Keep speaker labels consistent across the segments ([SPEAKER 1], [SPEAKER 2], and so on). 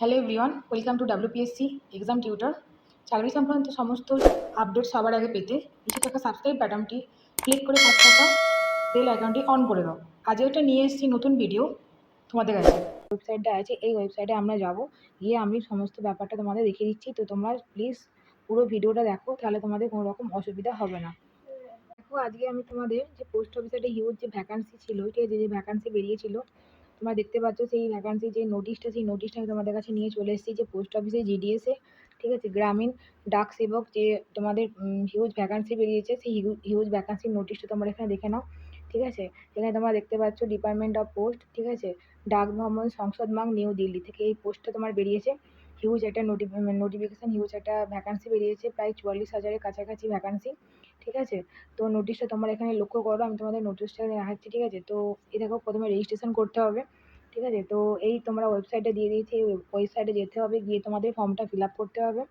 [SPEAKER 1] Hello everyone welcome to WPSC exam tutor চাকরি সংক্রান্ত সমস্ত আপডেট সবার আগে পেতে নিচে থাকা সাবস্ক্রাইব বাটনটি ক্লিক করে পাশে টাকা বেল অ্যাকাউন্টটি অন করে দাও। আজকে একটা নিয়ে এসেছি নতুন ভিডিও তোমাদের কাছে। ওয়েবসাইটটা আছে, এই ওয়েবসাইটে আমরা যাব, গিয়ে আমি সমস্ত ব্যাপারটা তোমাদের দেখিয়ে দিচ্ছি। তো তোমরা প্লিজ পুরো ভিডিওটা দেখো, তাহলে তোমাদের কোনো রকম অসুবিধা হবে না। দেখো, আজকে আমি তোমাদের যে পোস্ট অফিসে একটা হিউজ যে ভ্যাকান্সি ছিল ঠিক আছে যে ভ্যাকান্সি বেরিয়েছিল তোমরা দেখতে পাচ্ছ সেই ভ্যাকান্সি যে নোটিশটা সেই নোটিশটা আমি তোমাদের কাছে নিয়ে চলে এসেছি যে পোস্ট অফিসে জিডিএসে ঠিক আছে? গ্রামীণ ডাক সেবক যে তোমাদের হিউজ ভ্যাকান্সি বেরিয়েছে, সেই হিউজ ভ্যাকান্সির নোটিশটা তোমরা এখানে দেখে নাও, ঠিক আছে? এখানে তোমরা দেখতে পাচ্ছ ডিপার্টমেন্ট অফ পোস্ট ঠিক আছে? ডাক ভবন সংসদ মাং নিউ দিল্লি থেকে এই পোস্টটা তোমার বেরিয়েছে। হিউজ একটা নোটিফিকেশান হিউজ একটা ভ্যাকান্সি বেরিয়েছে, প্রায় চুয়াল্লিশ হাজারের কাছাকাছি ভ্যাকান্সি ঠিক আছে? তো নোটিশটা তোমরা এখানে লক্ষ্য করো, আমি তোমাদের নোটিশটা দেখাচ্ছি, ঠিক আছে? তো এ দেখো প্রথমে রেজিস্ট্রেশন করতে হবে, ঠিক আছে? তো এই তোমরা ওয়েবসাইটে দিয়ে দিয়েছি, এই ওয়েবসাইটে যেতে হবে, গিয়ে তোমাদের ফর্মটা ফিল আপ করতে হবে,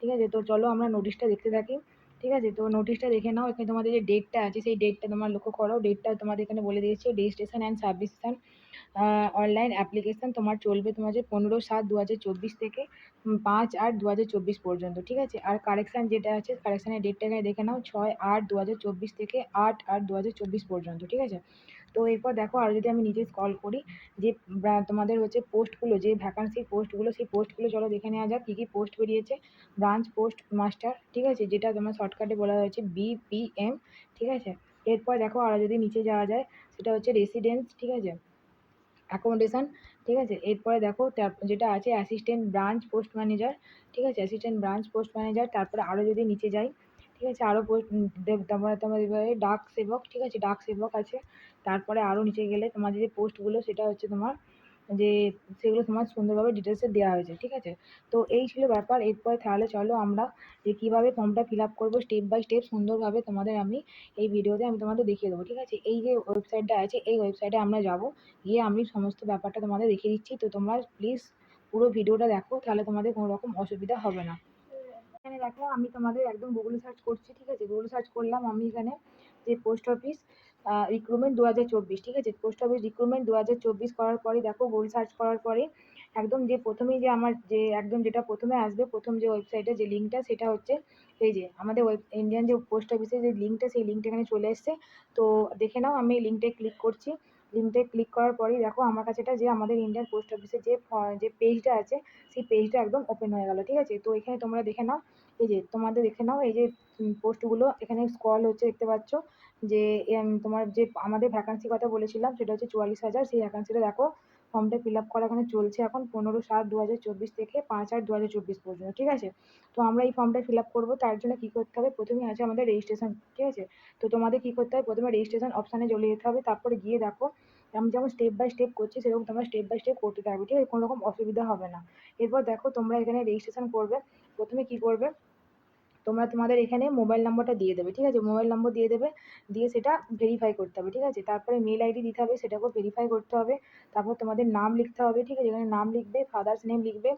[SPEAKER 1] ঠিক আছে? তো চলো আমরা নোটিশটা দেখতে থাকি। ঠিক আছে? তো নোটিশটা দেখে নাও। এখানে তোমাদের যে ডেটটা আছে, সেই ডেটটা তোমরা লক্ষ্য করো। ডেটটা তোমাদের এখানে বলে দিয়েছে registration and submission online application তোমার চলবে তোমার পনেরো সাত দু হাজার চব্বিশ থেকে পাঁচ আট দু হাজার চব্বিশ পর্যন্ত, ঠিক আছে? আর কারেকশান যেটা আছে কারেকশানের ডেটটা এখানে দেখে নাও, ছয় আট দু হাজার চব্বিশ থেকে আট আট দু হাজার চব্বিশ পর্যন্ত, ঠিক আছে? তো এরপর দেখো আরও যদি আমি নিজে স্ক্রল করি, যে তোমাদের হচ্ছে পোস্টগুলো যে ভ্যাকান্সির পোস্টগুলো সেই পোস্টগুলো চলো দেখে নেওয়া যাক, কী কী পোস্ট বেরিয়েছে। ব্রাঞ্চ পোস্ট মাস্টার ঠিক আছে? যেটা তোমার শর্টকাটে বলা হয়েছে বিপিএম ঠিক আছে? এরপর দেখো আরও যদি নিচে যাওয়া যায়, সেটা হচ্ছে রেসিডেন্স ঠিক আছে? অ্যাকোমোডেশান ঠিক আছে? এরপরে দেখো যেটা আছে অ্যাসিস্ট্যান্ট ব্রাঞ্চ পোস্ট ম্যানেজার ঠিক আছে? অ্যাসিস্ট্যান্ট ব্রাঞ্চ পোস্ট ম্যানেজার তারপরে আরও যদি নিচে যাই ঠিক আছে আরও তোমার ডাক সেবক, ঠিক আছে, ডাক সেবক আছে। তারপরে আরও নিচে গেলে তোমাদের যে পোস্টগুলো, সেটা হচ্ছে তোমার যে, সেগুলো তোমার সুন্দরভাবে ডিটেলসে দেওয়া হয়েছে, ঠিক আছে? তো এই ছিল ব্যাপার, এরপরে তাহলে চলো আমরা যে কীভাবে ফর্মটা ফিল আপ করব স্টেপ বাই স্টেপ সুন্দরভাবে তোমাদের আমি এই ভিডিওতে আমি তোমাদের দেখিয়ে দেবো, ঠিক আছে? এই যে ওয়েবসাইটটা আছে, এই ওয়েবসাইটে আমরা যাব, গিয়ে আমি সমস্ত ব্যাপারটা তোমাদের দেখিয়ে দিচ্ছি। তো তোমরা প্লিজ পুরো ভিডিওটা দেখো, তাহলে তোমাদের কোনো রকম অসুবিধা হবে না। এখানে দেখো আমি তোমাদের একদম গুগলে সার্চ করছি, ঠিক আছে? গুগলে সার্চ করলাম আমি এখানে যে পোস্ট অফিস রিক্রুটমেন্ট দু হাজার চব্বিশ, ঠিক আছে? পোস্ট অফিস রিক্রুটমেন্ট দু হাজার চব্বিশ করার পরে দেখো গুগল সার্চ করার পরে একদম যে প্রথমেই যে আমার যে একদম যেটা প্রথমে আসবে, প্রথম যে ওয়েবসাইটে যে লিঙ্কটা সেটা হচ্ছে এই যে আমাদের ওয়েব ইন্ডিয়ান যে পোস্ট অফিসের যে লিঙ্কটা সেই লিঙ্কটা এখানে চলে এসছে। তো দেখে নাও, আমি এই লিঙ্কটায় ক্লিক করছি। লিঙ্কটায় ক্লিক করার পরেই দেখো আমার কাছে এটা যে আমাদের ইন্ডিয়ান পোস্ট অফিসের যে যে পেজটা আছে, সেই পেজটা একদম ওপেন হয়ে গেল, ঠিক আছে? তো এখানে তোমরা দেখে নাও, এই যে তোমাদের দেখে নাও, এই যে পোস্টগুলো এখানে স্ক্রল হচ্ছে দেখতে পাচ্ছ যে তোমার যে আমাদের ভ্যাকান্সি কথা বলেছিলাম, সেটা হচ্ছে চুয়াল্লিশ হাজার, সেই ভ্যাকান্সিটা দেখো ফর্মটা ফিল আপ করা এখানে চলছে এখন পনেরো সাত দু হাজার চব্বিশ থেকে পাঁচ আট দু হাজার চব্বিশ পর্যন্ত, ঠিক আছে? তো আমরা এই ফর্মটা ফিল আপ করব, তার জন্য কী করতে হবে? প্রথমেই আছে আমাদের রেজিস্ট্রেশন ঠিক আছে? তো তোমাদের কী করতে হবে? প্রথমে রেজিস্ট্রেশন অপশানে চলে যেতে হবে, তারপরে গিয়ে দেখো, আমি যেমন স্টেপ বাই স্টেপ করছি, সেরকম তোমরা স্টেপ বাই স্টেপ করতে থাকবে, ঠিক আছে? কোনো রকম অসুবিধা হবে না। এরপর দেখো তোমরা এখানে রেজিস্ট্রেশন করবে, প্রথমে কী করবে? তোমরা তোমাদের এখানে মোবাইল নম্বরটা দিয়ে দেবে, ঠিক আছে? মোবাইল নম্বর দিয়ে দেবে, দিয়ে সেটা ভেরিফাই করতে হবে, ঠিক আছে? তারপরে মেল আইডি দিতে হবে, সেটাকেও ভেরিফাই করতে হবে। তারপর তোমাদের নাম লিখতে হবে, ঠিক আছে? এখানে নাম লিখবে ফাদার্স নেম লিখবে,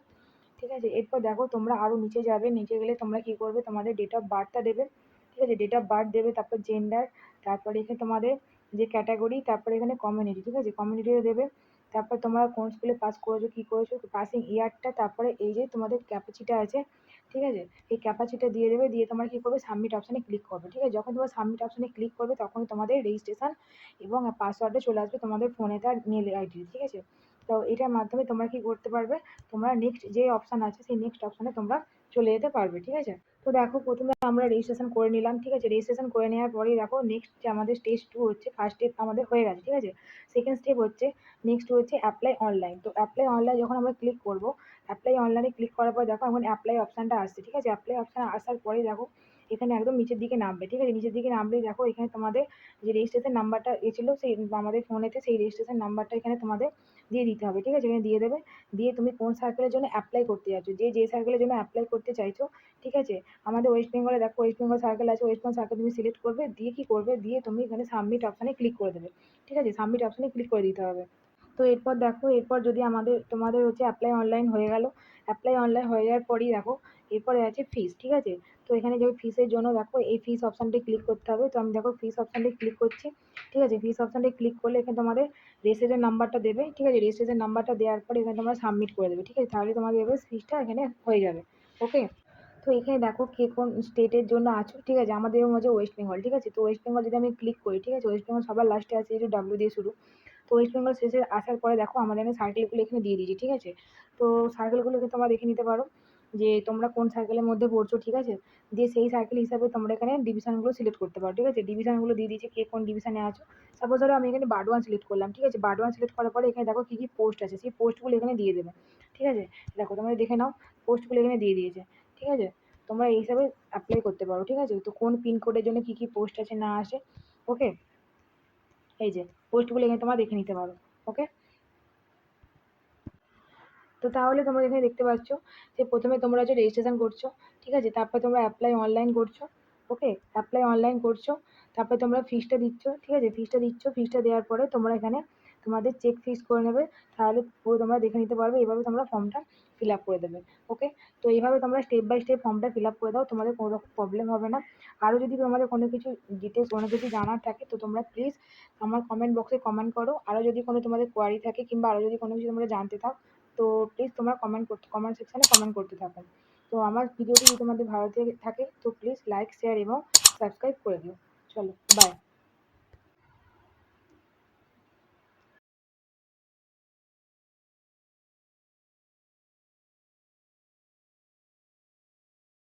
[SPEAKER 1] ঠিক আছে? এরপর দেখো তোমরা আরও নিচে যাবে, নিচে গেলে তোমরা কী করবে? তোমাদের ডেট অফ বার্থটা দেবে, ঠিক আছে? ডেট অফ বার্থ দেবে, তারপর জেন্ডার তারপরে এখানে তোমাদের যে ক্যাটাগরি তারপরে এখানে কমিউনিটি ঠিক আছে? কমিউনিটিও দেবে। তারপর তোমরা কোন স্কুলে পাস করেছ, কী করেছ পাসিং ইয়ারটা তারপরে এই যে তোমাদের ক্যাপাসিটি আছে, ঠিক আছে? এই ক্যাপাসিটা দিয়ে দেবে, দিয়ে তোমরা কী করবে? সাবমিট অপশানে ক্লিক করবে, ঠিক আছে? যখন তোমরা সাবমিট অপশানে ক্লিক করবে তখন তোমাদের রেজিস্ট্রেশন এবং পাসওয়ার্ডে চলে আসবে তোমাদের ফোনে তার মেল আইডি ঠিক আছে? তো এটার মাধ্যমে তোমরা কী করতে পারবে? তোমরা নেক্সট যে অপশান আছে, সেই নেক্সট অপশানে তোমরা চলে যেতে পারবে, ঠিক আছে? তো দেখো, প্রথমে আমরা রেজিস্ট্রেশন করে নিলাম, ঠিক আছে? রেজিস্ট্রেশন করে নেওয়ার পরেই দেখো নেক্সট যে আমাদের স্টেজ টু হচ্ছে ফার্স্ট স্টেপ আমাদের হয়ে গেছে, ঠিক আছে? সেকেন্ড স্টেপ হচ্ছে নেক্সট হচ্ছে অ্যাপ্লাই অনলাইন তো অ্যাপ্লাই অনলাইন যখন আমরা ক্লিক করব অ্যাপ্লাই অনলাইনে ক্লিক করার পর দেখো, এখন অ্যাপ্লাই অপশানটা আসছে, ঠিক আছে? অ্যাপ্লাই অপশান আসার পরে দেখো এখানে একদম নিচের দিকে নামবে, ঠিক আছে? নিচের দিকে নামলেই দেখো এখানে তোমাদের যে রেজিস্ট্রেশন নাম্বারটা এসেছিল সেই আমাদের ফোনেতে সেই রেজিস্ট্রেশন নাম্বারটা এখানে তোমাদের দিয়ে দিতে হবে, ঠিক আছে? এখানে দিয়ে দেবে, দিয়ে তুমি কোন সার্কেলের জন্য অ্যাপ্লাই করতে যাচ্ছ, যে যে সার্কেলের জন্য অ্যাপ্লাই করতে চাইছো, ঠিক আছে? আমাদের ওয়েস্ট বেঙ্গলে দেখো ওয়েস্ট বেঙ্গল সার্কেল আছে ওয়েস্ট বেঙ্গল সার্কেল তুমি সিলেক্ট করবে, দিয়ে কী করবে? দিয়ে তুমি এখানে সাবমিট অপশানে ক্লিক করে দেবে, ঠিক আছে? সাবমিট অপশানে ক্লিক করে দিতে হবে। তো এরপর দেখো, এরপর যদি আমাদের, তোমাদের হচ্ছে অ্যাপ্লাই অনলাইন হয়ে গেল অ্যাপ্লাই অনলাইন হয়ে যাওয়ার পরেই দেখো, এরপরে আছে ফিস ঠিক আছে? তো এখানে যে ফিসের জন্য দেখো, এই ফিস অপশানটি ক্লিক করতে হবে। তো আমি দেখো ফিস অপশানটি ক্লিক করছি, ঠিক আছে? ফিস অপশানটি ক্লিক করলে এখানে তোমাদের রেজিস্ট্রেশন নাম্বারটা দেবে, ঠিক আছে? রেজিস্ট্রেশন নাম্বারটা দেওয়ার পরে এখানে তোমরা সাবমিট করে দেবে, ঠিক আছে? তাহলে তোমাদের এবার ফিসটা এখানে হয়ে যাবে ওকে তো এখানে দেখো কে কোন স্টেটের জন্য আছো, ঠিক আছে? আমাদের হচ্ছে ওয়েস্ট বেঙ্গল ঠিক আছে? তো ওয়েস্ট বেঙ্গল যদি আমি ক্লিক করি, ঠিক আছে? ওয়েস্ট বেঙ্গল সবার লাস্টে আছে যে ডাব্লিউ দিয়ে শুরু। তো ওয়েস্ট বেঙ্গল শেষে আসার পরে দেখো আমাদের এখানে সার্কেলগুলো এখানে দিয়ে দিয়েছি, ঠিক আছে? তো সার্কেলগুলোকে তোমরা দেখে নিতে পারো যে তোমরা কোন সার্কেলের মধ্যে পড়ছো, ঠিক আছে? দিয়ে সেই সার্কেল হিসাবে তোমরা এখানে ডিভিশনগুলো সিলেক্ট করতে পারো, ঠিক আছে? ডিভিশনগুলো দিয়ে দিয়েছে কে কোন ডিভিশনে আছো। সাপোজ ধরো আমি এখানে বার্ড ওয়ান সিলেক্ট করলাম, ঠিক আছে? বার্ড ওয়ান সিলেক্ট করার পরে এখানে দেখো কী কী পোস্ট আছে, সেই পোস্টগুলো এখানে দিয়ে দেবে, ঠিক আছে? দেখো তোমরা দেখে নাও পোস্টগুলো এখানে দিয়ে দিয়েছে। ঠিক আছে? তোমরা এই হিসাবে অ্যাপ্লাই করতে পারো, ঠিক আছে? তো কোন পিনকোডের জন্য কী কী পোস্ট আছে, না আসে ওকে এই যে পোস্টগুলো এখানে তোমরা দেখে নিতে পারো ওকে তো তাহলে তোমরা এখানে দেখতে পাচ্ছ যে প্রথমে তোমরা হচ্ছে রেজিস্ট্রেশন করছ, ঠিক আছে? তারপর তোমরা অ্যাপ্লাই অনলাইন করছ ওকে অ্যাপ্লাই অনলাইন করছ, তারপরে তোমরা ফিসটা দিচ্ছ, ঠিক আছে? ফিসটা দিচ্ছ ফিসটা দেওয়ার পরে তোমরা এখানে তোমাদের চেক ফিস করে নেবে, তাহলে পুরো তোমরা দেখে নিতে পারবে, এভাবে তোমরা ফর্মটা ফিল আপ করে দেবে ওকে তো এইভাবে তোমরা স্টেপ বাই স্টেপ ফর্মটা ফিল আপ করে দাও, তোমাদের কোনো রকম প্রবলেম হবে না। আরও যদি তোমাদের কোনো কিছু ডিটেলস কোনো কিছু জানার থাকে, তো তোমরা প্লিজ আমার কমেন্ট বক্সে কমেন্ট করো। আরও যদি কোনো তোমাদের কোয়ারি থাকে কিংবা আরও যদি কোনো কিছু তোমরা জানতে চাও, তো প্লিজ তোমরা কমেন্ট করতে কমেন্ট সেকশানে কমেন্ট করতে থাকো। তো আমার ভিডিওটি যদি তোমাদের ভালো থেকে থাকে, তো প্লিজ লাইক শেয়ার এবং সাবস্ক্রাইব করে দিও। চলো বাই